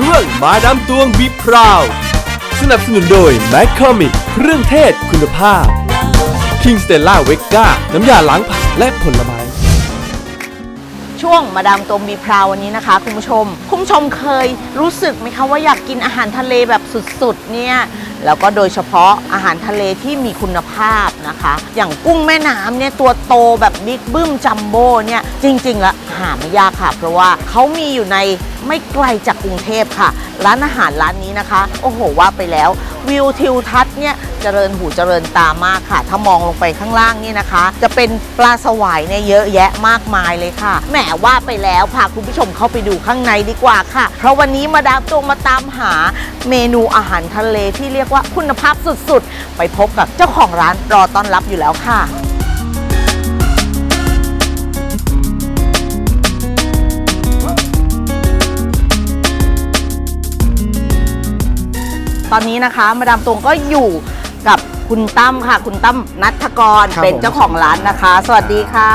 ช่วงมาดามตวงบีพราว สนับสนุนโดยแมคคอมิกเครื่องเทศคุณภาพ King Stella v e g a น้ำยาล้างผักและผลไม้ ช่วงมาดามตวงบีพราววันนี้นะคะ คุณผู้ชม คุณผู้ชมเคยรู้สึกไหมคะว่าอยากกินอาหารทะเลแบบสุดๆเนี่ยแล้วก็โดยเฉพาะอาหารทะเลที่มีคุณภาพนะคะ อย่างกุ้งแม่น้ำเนี่ยตัวโตแบบบิ๊กบึ้มจัมโบ้เนี่ยจริงๆแล้วหาไม่ยากค่ะ เพราะว่าเขามีอยู่ใน ไม่ไกลจากกรุงเทพค่ะ ร้านอาหารร้านนี้นะคะ โอ้โหว่าไปแล้ว วิวทิวทัศน์เนี่ยเจริญหูเจริญตามากค่ะ ถ้ามองลงไปข้างล่างนี่นะคะ จะเป็นปลาสวายเนี่ยเยอะแยะมากมายเลยค่ะแหมว่าไปแล้วพาคุณผู้ชมเข้าไปดูข้างในดีกว่าค่ะ เพราะวันนี้มาดามตวงมาตามหาเมนูอาหารทะเลที่เรียกว่าคุณภาพสุดๆ ไปพบกับเจ้าของร้านรอต้อนรับอยู่แล้วค่ะ ตอนนี้นะคะมาดามตวงก็อยู่กับ คุณตั้มค่ะ คุณตั้มนัทกรครับเป็นผมเจ้าของร้านนะคะ สวัสดีค่ะ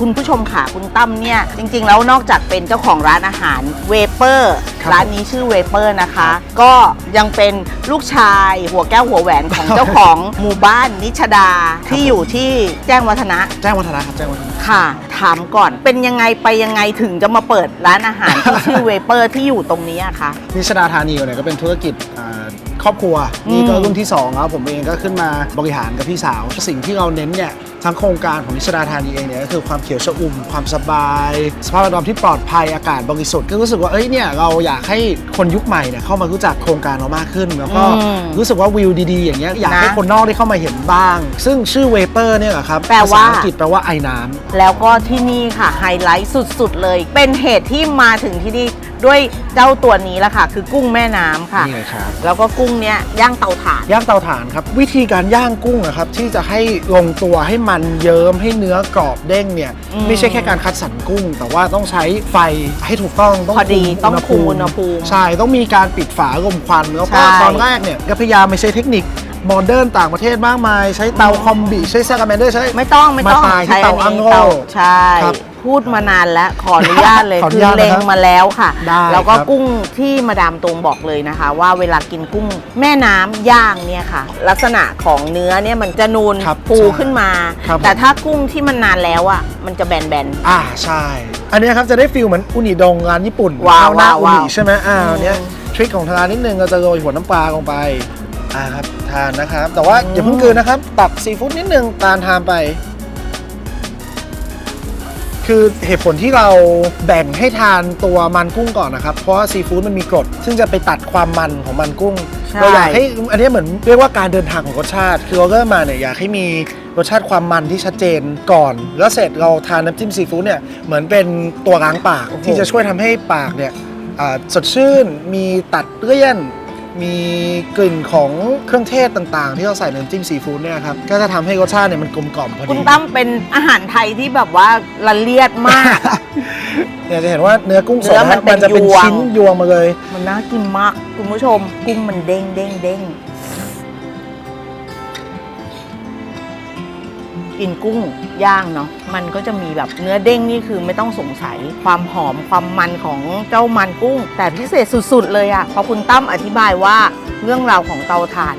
คุณผู้ชมค่ะคุณตั้มเนี่ย จริงๆ แล้วนอกจากเป็นเจ้าของร้านอาหารเวเปอร์ครับร้านนี้ชื่อเวเปอร์นะคะ ก็ยังเป็นลูกชายหัวแก้วหัวแหวนของเจ้าของ หมู่บ้านนิชดาที่อยู่ที่แจ้งวัฒนะ แจ้งวัฒนะครับแจ้งวัฒนะ ค่ะ ถามก่อนเป็นยังไงไปยังไงถึงจะมาเปิดร้านอาหารที่ชื่อเวเปอร์ที่อยู่ตรงนี้อะคะ นิชดาธานีเนี่ยก็เป็นธุรกิจอ่า ครอบครัวอืมนี่ก็รุ่นที่ 2 ครับผมเองก็ขึ้นมาบริหารกับพี่สาว สิ่งที่เราเน้นเนี่ย ทั้งโครงการของนิชดาธานีเองเนี่ยก็คือความเขียวชอุ่มความสบาย สภาพแวดล้อมที่ปลอดภัยอากาศบริสุทธิ์ก็รู้สึกว่าเอ้ยเนี่ยเราอยากให้คนยุคใหม่เนี่ยเข้ามารู้จักโครงการเรามากขึ้น แล้วก็อืมรู้สึกว่าวิวดีๆ อย่างเงี้ยอยากนะให้คนนอกได้เข้ามาเห็นบ้าง ซึ่งชื่อเวเปอร์เนี่ยเหรอครับแปลว่า ภษอังกฤษแปลว่าไอ้น้ำ แล้วก็ที่นี่ค่ะไฮไลท์สุดๆเลย เป็นเหตุที่มาถึงที่นี่ด้วยเจ้าตัวนี้ละค่ะ คือกุ้งแม่น้ำค่ะ นี่เลยครับ แล้วก็กุ้งเนี้ยย่างเตาถ่าน ย่างเตาถ่านครับ วิธีการย่างกุ้งนะครับที่จะให้ลงตัวให้มันเยิ้มให้เนื้อกรอบเด้งเนี่ยอืมไม่ใช่แค่การคัดสรรกุ้ง แต่ว่าต้องใช้ไฟให้ถูกต้องต้องพอดีต้องคุมอุณหภูมิใช่ต้องมีการปิดฝาลมควันแล้วก็ใช่ตอนแรกเนี่ยก็พยายามไม่ใช้เทคนิคโมเดิร์นต่างประเทศมากมาย ใช้เตาคอมบิใช้แซกาแมนเดอร์ใช้ไม่ต้องไม่ต้องมาตายที่ใช้เตาอันนี้อังโล่เตาใช่ครับ พูดมานานแล้วขออนุญาตเลยขออนุคือญาตนะครับเล็งมาแล้วค่ะ ได้แล้วก็ครับ กุ้งที่มาดามตรงบอกเลยนะคะ ว่าเวลากินกุ้งแม่น้ำย่างเนี่ยค่ะ ลักษณะของเนื้อเนี่ยมันจะนูนครับฟูใช่ขึ้นมา ครับแต่ถ้ากุ้งที่มันนานแล้วอะมันจะแบน อ่าใช่ อันเนี้ยครับจะได้ฟิลเหมือนอุนิดงร้านญี่ปุ่นว้าวข้หน้าว้าวอุนิว้าวใช่ไหมอ่าอืมอันเนี้ยทริคของทางร้านนิดนึงเราจะโรยหัวน้ำปลาลงไปอ่าครับทานนะครับ แต่ว่าอย่าเพิ่งกลืนนะครับ ตักซีฟู้ดนิดนึงตานทานไป คือเหตุผลที่เราแบ่งให้ทานตัวมันกุ้งก่อนนะครับ เพราะว่าซีฟู้ดมันมีกรด ซึ่งจะไปตัดความมันของมันกุ้ง ใช่ เราอยากให้อันนี้เหมือนเรียกว่าการเดินทางของรสชาติ คือเราเริ่มมาเนี่ยอยากให้มีรสชาติความมันที่ชัดเจนก่อน แล้วเสร็จเราทานน้ำจิ้มซีฟู้ดเนี่ยเหมือนเป็นตัวล้างปากโอ้โหที่จะช่วยทำให้ปากเนี่ยอ่าสดชื่น มีตัดเลี่ยน มีกลิ่นของเครื่องเทศต่างๆ ที่เราใส่ในน้ำจิ้มซีฟู้ดเนี่ยครับก็จะทำให้รสชาติเนี่ยมันกลมกล่อมพอๆคุณดีตั้มเป็นอาหารไทยที่แบบว่าละเลียดมาก เนี่ยจะเห็นว่าเนื้อกุ้งสดเนื้อมันนะมันจะเป็นเป็นยวง ชิ้นยวงมาเลย มันน่ากินมากคุณผู้ชมกุ้งมันเด้งเด้งเด้ง กินกุ้งย่างเนาะมันก็จะมีแบบเนื้อเด้งนี่คือไม่ต้องสงสัยความหอมความมันของเจ้ามันกุ้ง แต่พิเศษสุด ๆ เลยอะพอคุณตั้มอธิบายว่าเรื่องราวของเตาถ่าน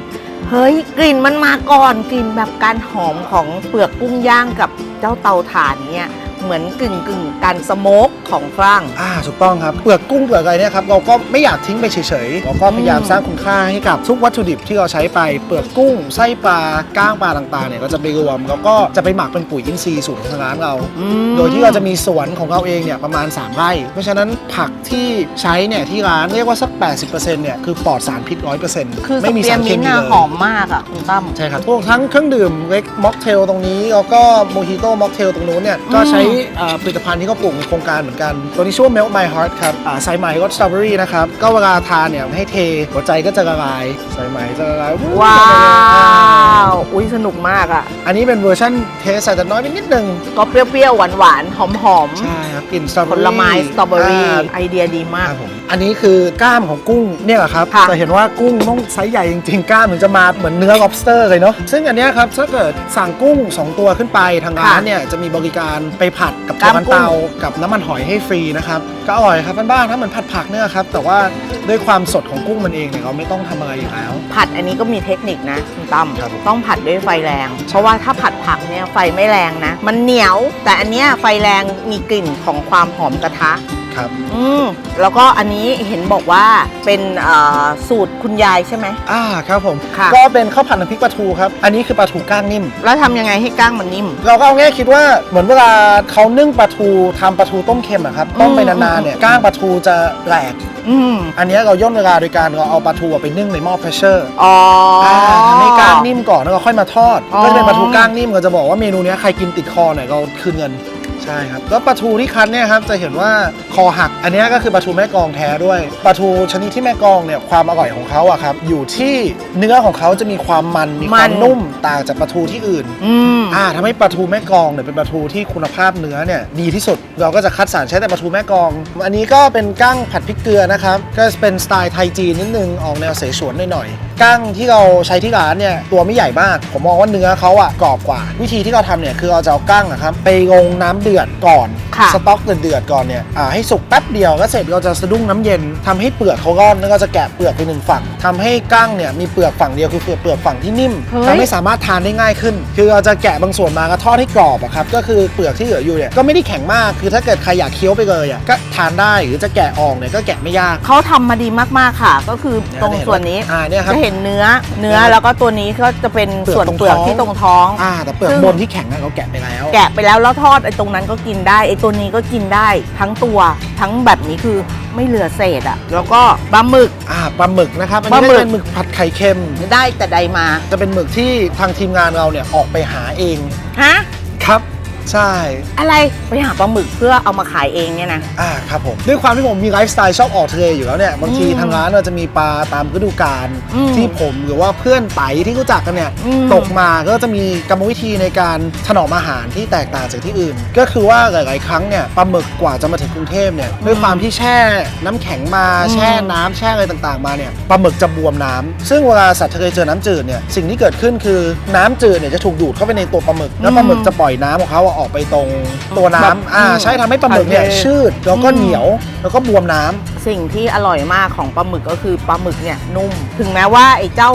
เฮ้ยกลิ่นมันมาก่อนกลิ่นแบบการหอมของเปลือกกุ้งย่างกับเจ้าเตาถ่านเนี่ย เหมือนกึ่งกึ่งๆการสโมกของฝรั่ง อ่าถูกต้องครับเปลือกกุ้งเปลือกอะไรเนี่ยครับเราก็ไม่อยากทิ้งไปเฉยๆเราก็พยายามอืมสร้างคุณค่าให้กับทุกวัตถุดิบที่เราใช้ไปเปลือกกุ้งไส้ปลาก้างปลาต่างๆเนี่ยก็จะไปรวมแล้วก็จะไปหมักเป็นปุ๋ยอินทรีย์สูตรของทางร้านเรา อืม โดยที่เราจะมีสวนของเราเองเนี่ยประมาณ 3 ไร่ เพราะฉะนั้นผักที่ใช้เนี่ยที่ร้านเรียกว่าสัก 80%เนี่ยคือปลอดสารพิษ100%คือสไม่มีเปียสารร์เคมินมีท์น่ะเลยหอมมากอะคุณตั้ม ใช่ครับพวกทั้งเครื่องดื่มเล็กม็อกเทลตรงนี้ แล้วก็โมฮิโต้ม็อกเทลตรงนู้นเนี่ย ก็ใช้เอ่อผลิตภัณฑ์ที่เขาปลูกในโครงการเหมือนกัน ตัวนี้ชื่อว่า Melt My Heart ครับอ่าสายไหมรสสตรอเบอรี่นะครับ ก็เวลาทานเนี่ยให้เทหัวใจก็จะละลายสายไหมจะละลายวู้ว้าวอุ้ยสนุกมากอะ อันนี้เป็นเวอร์ชันเทใส่แต่น้อยไปนิดนึง ก็เปรี้ยวๆ หวานๆ หอมใช่ครับกลิ่นสตรอเบๆอผรี่ลไม้สตรอเบอรี่าไอเดียดีมากครับผมอันนี้คือกล้ามของกุ้งเนี่ยแหละครับค่ะจะเห็นว่ากุ้งต้องไซส์ใหญ่จริงๆ กล้ามถึงจะมาเหมือนเนื้อ lobster เลยเนาะซึ่งอันเนี้ยครับถ้าเกิดสั่งกุ้ง 2 ตัวขึ้นไปทางร้านค่ะเนี่ยจะมีบริการไปผัดกับกล้ามมันกุ้ง เตากับน้ำมันหอยให้ให้ฟรีนะครับ ก็อร่อยครับบ้านๆถ้าเหมือนผัดผักเนี่ยครับ แต่ว่าด้วยความสดของกุ้งมันเองเนี่ยเราไม่ต้องทำอะไรอยู่แล้ว ผัดอันนี้ก็มีเทคนิคนะคุณตั้มครับผม ต้องผัดด้วยไฟแรง เพราะว่าถ้าผัดผักเนี่ยไฟไม่แรงนะ มันเหนียว แต่อันเนี้ยไฟแรงมีกลิ่นของความหอมกระทะ ครับ อืมแล้วก็อันนี้เห็นบอกว่าเป็นเอ่อสูตรคุณยายใช่ไหม อ่าครับผม ค่ะ ก็เป็นข้าวผัดน้ำพริกปลาทูครับ อันนี้คือปลาทูก้างนิ่ม แล้วทำยังไงให้ก้างมันนิ่ม เราก็เอาง่ายคิดว่าเหมือนเวลาเขานึ่งปลาทูทำปลาทูต้มเค็มอะครับ ต้มไปอืมนานๆเนี่ย ก้างปลาทูจะแหลก อืมอันเนี้ยเราย่นเวลาโดยการเราเอาปลาทูอะไปนึ่งในหม้อเพรสเชอร์อ๋ออ ทำให้ก้างนิ่มก่อนแล้วเราค่อยมาทอด อ๋อ ก็จะเป็นปลาทูก้างนิ่มเราจะบอกว่าเมนูเนี้ยใครกินติดคอหน่อยเราคืนเงิน ใช่ครับ แล้วปลาทูที่คั้นเนี่ยครับจะเห็นว่าคอหัก อันเนี้ยก็คือปลาทูแม่กลองแท้ด้วยปลาทูชนิดที่แม่กลองเนี่ยความอร่อยของเขาอะครับอยู่ที่เนื้อของเขาจะมีความมันมีความมันนุ่มต่างจากปลาทูที่อื่น อืม อ่าทำให้ปลาทูแม่กลองเนี่ยเป็นปลาทูที่คุณภาพเนื้อเนี่ยดีที่สุด เราก็จะคัดสรรใช้แต่ปลาทูแม่กลอง อันนี้ก็เป็นกั้งผัดพริกเกลือนะครับ ก็เป็นสไตล์ไทยจีนนิดนึงออกแนวเสฉวนหน่อยๆกั้งที่เราใช้ที่ร้านเนี่ยตัวไม่ใหญ่มาก ผมมองว่าเนื้อเขาอะกรอบกว่า วิธีที่เราทำเนี่ยคือเราจะเอากั้งนะครับไปลงน้ำเดือดก่อนค่ะสต๊อกเดือดๆก่อนเนี่ยอ่าให้สุกแป๊บเดียวก็เสร็จเราจะสะดุ้งน้ำเย็นทำให้เปลือกเขาร่อนแล้วก็จะแกะเปลือกไปหนึ่งฝั่งทำให้กั้งเนี่ยมีเปลือกฝั่งเดียวคือเปลือกเปลือกฝั่งที่นิ่มเฮ้ย ทำให้สามารถทานได้ง่ายขึ้น คือเราจะแกะบางส่วนมาก็ทอดให้กรอบอะครับก็คือเปลือกที่เหลืออยู่เนี่ยก็ไม่ได้แข็งมากคือถ้าเกิดใครอยากเคี้ยวไปเลยอะก็ทานได้หรือจะแกะออกเนี่ยก็แกะไม่ยาก เขาทำมาดีมาก ๆ ค่ะ ก็คือตรงส่วนนี้ อ่าเนี่ยครับ จะเห็นเนื้อ เนื้อเนี่ยครับแล้วก็ตัวนี้ก็จะเป็นเปลือกส่วนตรงเปลือกท้องที่ตรงท้อง อ่าแต่เปลือกซึ่ง บนที่แข็งอะเราแกะไปแล้ว แกะไปแล้วแล้วทอดไอ้ตรงนั้นก็กินได้ไอ้ตัวนี้ก็กินได้ทั้งตัวทั้งแบบนี้คือไม่เหลือเศษอะแล้วก็ปลาหมึก อ่าปลาหมึกนะครับอันปลานี้หมึก็กเป็นหมึกผัดไข่เค็ม ได้แต่ใดมาจะเป็นหมึกที่ทางทีมงานเราเนี่ยออกไปหาเองฮะครับ ใช่อะไรไปหาปลาหมึกเพื่อเอามาขายเองเนี่ยนะ อ่าครับผมด้วยความที่ผมมีไลฟ์สไตล์ชอบออกทะเลอยู่แล้วเนี่ยบางทีอืมทางร้านเราจะมีปลาตามฤดูกาลอืมที่ผมหรือว่าเพื่อนไตที่รู้จักกันเนี่ยอืม ตกมาก็จะมีกรรมวิธีในการถนอมอาหารที่แตกต่างจากที่อื่น ก็คือว่าหลาย ๆ ครั้งเนี่ยปลาหมึกกว่าจะมาถึงกรุงเทพเนี่ยด้วยความที่แช่น้ำแข็งมาอืมแช่น้ำแช่อะไรต่าง ๆ มาเนี่ยปลาหมึกจะบวมน้ำซึ่งเวลาสัตว์ทะเลเจอน้ำจืดเนี่ยสิ่งที่เกิดขึ้นคือน้ำจืดเนี่ยจะถูกดูดเข้าไปในตัวปลาหมึกแล้วปลาหมึกจะปล่อยน้ำของเขาอะออกไปตรงตัวน้ำแบบอ่าใช่ทำให้ปลาหมึกเนี่ยโอเคชืดแล้วก็อืมเหนียวแล้วก็บวมน้ำสิ่งที่อร่อยมากของปลาหมึกก็คือปลาหมึกเนี่ยนุ่ม ถึงแม้ว่าไอ้เจ้า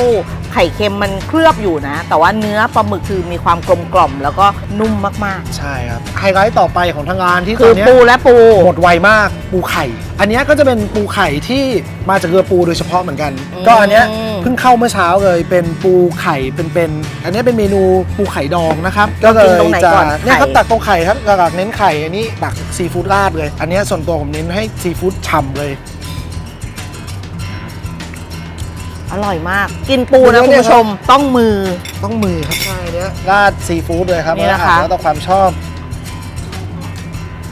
ไข่เค็มมันเคลือบอยู่นะ แต่ว่าเนื้อปลาหมึกคือมีความกลมกล่อม แล้วก็นุ่มมากใช่ครับไฮไลท์ต่อไปของทางร้านที่ๆ ตคืออนเนี้ยปูและปู หมดไวมากปูไข่ อันเนี้ยก็จะเป็นปูไข่ที่มาจากเรือปูโดยเฉพาะเหมือนกัน อืม ก็อันเนี้ยเพิ่งเข้าเมื่อเช้าเลยเป็นปูไข่เป็นๆอันเนี้ยเป็นเมนูปูไข่ดองนะครับก็เลยกินตรงไหนจะก่อนเนี่ยครับไข่ ตักตรงไข่ครับหลักๆเน้นไข่อันนี้ตักซีฟู้ดราดเลย อันเนี้ยส่วนตัวผมเน้นให้ซีฟู้ดฉ่ำเลย อร่อยมาก กินปูนะเนื้อคุณเนี่ยผู้ชมต้องมือ ต้องมือครับใช่เนี้ยราดซีฟู้ดเลยครับนี่นะคะ แล้วแต่ความชอบ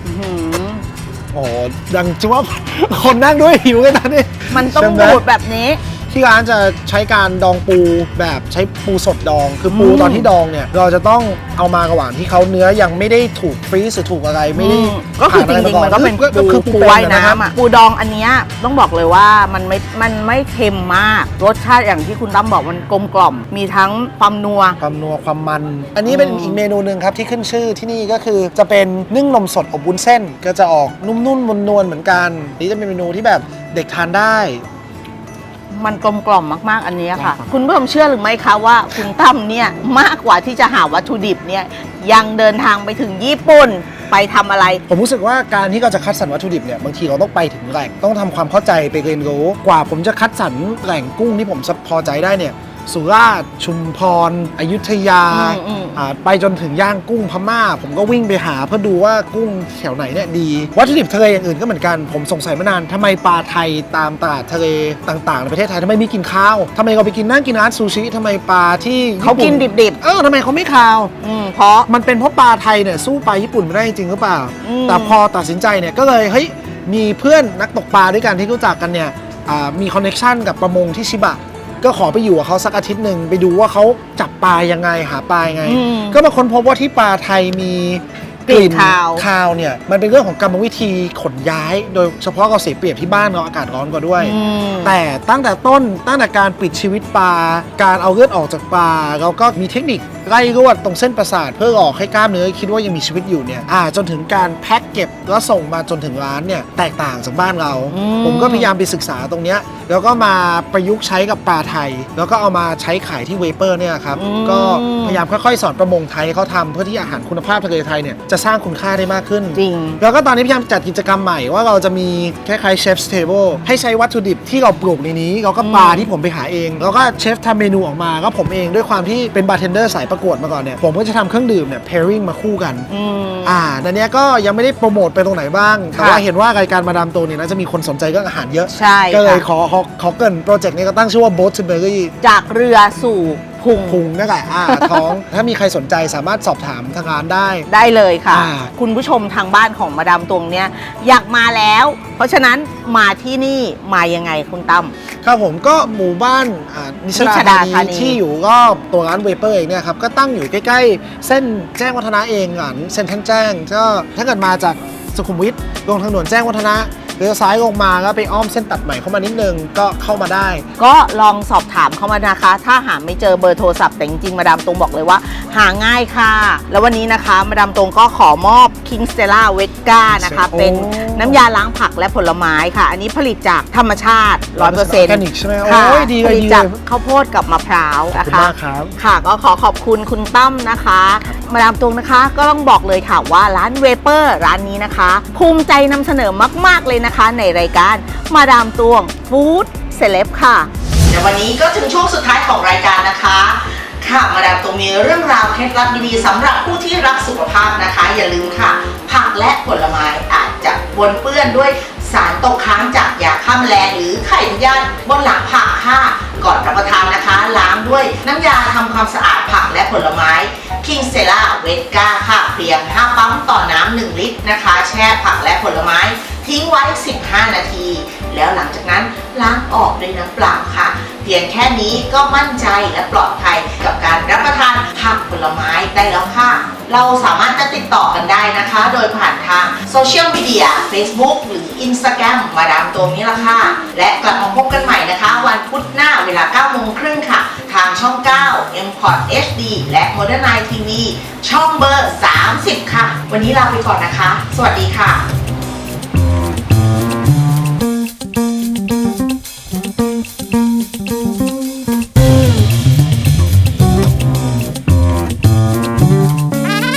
อื้อหือโอ้โหดังจ้วบคนนั่งด้วยหิวกันตอนนี้มันต้องใช่ไหดูดแบบนี้ ที่ร้านจะใช้การดองปูแบบใช้ปูสดดอง คือปูอืมตอนที่ดองเนี่ย เราจะต้องเอามากระหว่างที่เขาเนื้อยังไม่ได้ถูกฟรีซหรือถูกอะไรไม่ได้อืมก็คือจริงๆมันก็เป็นก็ปูคือปูปูเป็ว่ายนนะครับน้ำอะปูดองอันเนี้ยต้องบอกเลยว่ามันไม่มันไม่เค็มมาก รสชาติอย่างที่คุณตั้มบอกมันกลมกล่อมมีทั้งความนัวความนัวความมัน อันนี้เป็นอืมอีกเมนูหนึ่งครับที่ขึ้นชื่อที่นี่ก็คือจะเป็นนึ่งนมสดอบวุ้นเส้น ก็จะออกนุ่มๆนวลๆเหมือนกันนี่จะเป็นเมนูที่แบบเด็กทานได้ มันกลมกล่อมมาก ๆ อันเนี้ยค่ะ คุณผู้ชมเชื่อหรือไม่คะว่า คุณตั้มเนี่ยมากกว่าที่จะหาวัตถุดิบเนี่ยยังเดินทางไปถึงญี่ปุ่นไปทำอะไร ผมรู้สึกว่าการที่เราจะคัดสรรวัตถุดิบเนี่ยบางทีเราต้องไปถึงแหล่งต้องทำความเข้าใจไปเรียนรู้ กว่าผมจะคัดสรรแหล่งกุ้งที่ผมพอใจได้เนี่ย สุราษฎร์ชุมพร อยุธยาอืมอืม อ่าไปจนถึงย่างกุ้งพม่า ผมก็วิ่งไปหาเพื่อดูว่ากุ้งแถวไหนเนี่ยดี วัตถุดิบทะเลอย่างอื่นก็เหมือนกัน ผมสงสัยมานานทำไมปลาไทยตามตลาดทะเลต่างๆในประเทศไทยทำไมไม่กินข้าวทำไมเราไปกินนั่งกินร้านซูชิทำไมปลาที่เขากินญี่ปุ่ดิบเออทำไมเขาไม่คาว ๆอืมเพราะ มันเป็นเพราะปลาไทยเนี่ยสู้ปลาญี่ปุ่นไม่ได้จริงหรือเปล่า อืม แต่พอตัดสินใจเนี่ยก็เลยเฮ้ยมีเพื่อนนักตกปลาด้วยกันที่รู้จักกันเนี่ยอ่ามีคอนเน็ชันกับประมงที่ชิบะ ก็ขอไปอยู่กับเขาสักอาทิตย์หนึ่งไปดูว่าเขาจับปลายังไงหาปลายังไง อืมก็มาค้นพบว่าที่ปลาไทยมีกลิ่นคาว คาวเนี่ยมันเป็นเรื่องของกรรมวิธีขนย้าย โดยเฉพาะเราเสียเปรียบที่บ้านเราอากาศร้อนกว่าด้วย อืม แต่ตั้งแต่ต้นตั้งแต่การปิดชีวิตปลา การเอาเลือดออกจากปลาเราก็มีเทคนิค ไล่รวดตรงเส้นประสาท เพื่อหลอกให้กล้ามเนื้อคิดว่ายังมีชีวิตอยู่เนี่ยอ่าจนถึงการแพ็คเก็บแล้วส่งมาจนถึงร้านเนี่ยแตกต่างจากบ้านเรา อืม ผมก็พยายามไปศึกษาตรงเนี้ยแล้วก็มาประยุกต์ใช้กับปลาไทย แล้วก็เอามาใช้ขายที่เวเปอร์เนี่ยครับก็พยายามค่อยๆ สอนประมงไทยให้เขาทำเพื่อที่อาหารคุณภาพทะเลไทยเนี่ยจะสร้างคุณค่าได้มากขึ้น จริง แล้วก็ตอนนี้พยายามจัดกิจกรรมใหม่ว่าเราจะมีคล้ายๆเชฟสเทเบิลให้ใช้วัตถุดิบที่เราปลูกในนี้ แล้วก็ปลาที่ผมไปหาเอง แล้วก็เชฟทำเมนูออกมา ก็ผมเองด้วยความที่เป็นบาร์เทนเดอร์สายประกวดมาก่อนเนี่ยผมก็จะทำเครื่องดื่มเนี่ย pairing มาคู่กัน อืม อ่าในเนี้ยก็ยังไม่ได้โปรโมทไปตรงไหนบ้าง แต่ค่ะว่าเห็นว่ารายการมาดามโตเนี่ยน่าจะมีคนสนใจเรื่องอาหารเยอะ ใช่ก็เลยค่ะขอขอขอเกรินโปรเจกต์นี้ก็ตั้งชื่อว่า Boat to Berry จากเรือสู่ พุง พุงนั่นแหละอ่า ท้อง ถ้ามีใครสนใจสามารถสอบถามทางร้านได้ ได้เลยค่ะ อ่า คุณผู้ชมทางบ้านของมาดามตวงเนี่ยอยากมาแล้ว เพราะฉะนั้นมาที่นี่มายังไงคุณตั้ม ครับผมก็หมู่บ้านอ่านิชนิชดาดาธาธานีนีที่อยู่รอบตัวร้านเวเปอร์เองเนี่ยครับก็ตั้งอยู่ใกล้ๆ เส้นแจ้งวัฒนะเองอ่านเส้นท่านแจ้งก็ถ้าเกิดมาจากสุขุมวิทลงทางด่วนแจ้งวัฒนะ เลี้ยวซ้ายลงมาแล้วไปอ้อมเส้นตัดใหม่เข้ามานิดนึงก็เข้ามาได้ ก็ลองสอบถามเข้ามานะคะ ถ้าหาไม่เจอเบอร์โทรศัพท์แต่จริงๆมาดามตรงบอกเลยว่า หาง่ายค่ะ แล้ววันนี้นะคะมาดามตรงก็ขอมอบ King Stella v e g a นะคะโอ้เป็น น้ำยาล้างผักและผลไม้ค่ะ อันนี้ผลิตจากธรรมชาติ 100%ออร์แกนิกใช่ไหมค่ะโอ้ยดีผเลยลิตดีจากเลยข้าวโพดกับมะพร้าวขอบนะคุณคะมากครับค่ะ ก็ขอขอบคุณคุณตั้มนะคะ มาดามตวงนะคะ ก็ต้องบอกเลยค่ะว่าร้านเวเปอร์ร้านนี้นะคะ ภูมิใจนำเสนอมาก ๆ เลยนะคะ ในรายการมาดามตวงฟู้ดเซเลบค่ะ เดี๋ยววันนี้ก็ถึงช่วงสุดท้ายของรายการนะคะ ค่ะมาดามตรงมีเรื่องราวเคล็ดลับดีๆสำหรับผู้ที่รักสุขภาพนะคะ อย่าลืมค่ะ ผักและผลไม้อาจจะปนเปื้อนด้วยสารตกค้างจากยาฆ่าแมลงหรือไข่พยาธิบนหลังผักค่ะก่อนรับประทานนะคะ ล้างด้วยน้ำยาทำความสะอาดผักและผลไม้ King s t e l l a v e g a ค่ะ เพียง5ปั๊มต่อน้ำ1ลิตรนะคะ แช่ผักและผลไม้ทิ้งไว้ 15 นาที แล้วหลังจากนั้นล้างออกด้วยน้ำเปล่าค่ะ เพียงแค่นี้ก็มั่นใจและปลอดภัยกับการรับประทานผักผลไม้ได้แล้วค่ะ เราสามารถจะติดต่อกันได้นะคะ โดยผ่านทางโซเชียลมีเดีย Facebook หรือ Instagram มาดามตัวนี้ละค่ะ และกลับมาพบกันใหม่นะคะ วันพุธหน้าเวลา9โมงครึ่งค่ะ ช่อง 9 m p o r t HD และ Modern Eye TV ช่องเบอร์ 30 ค่ะ วันนี้ลาไปก่อนนะคะ สวัสดีค่ะ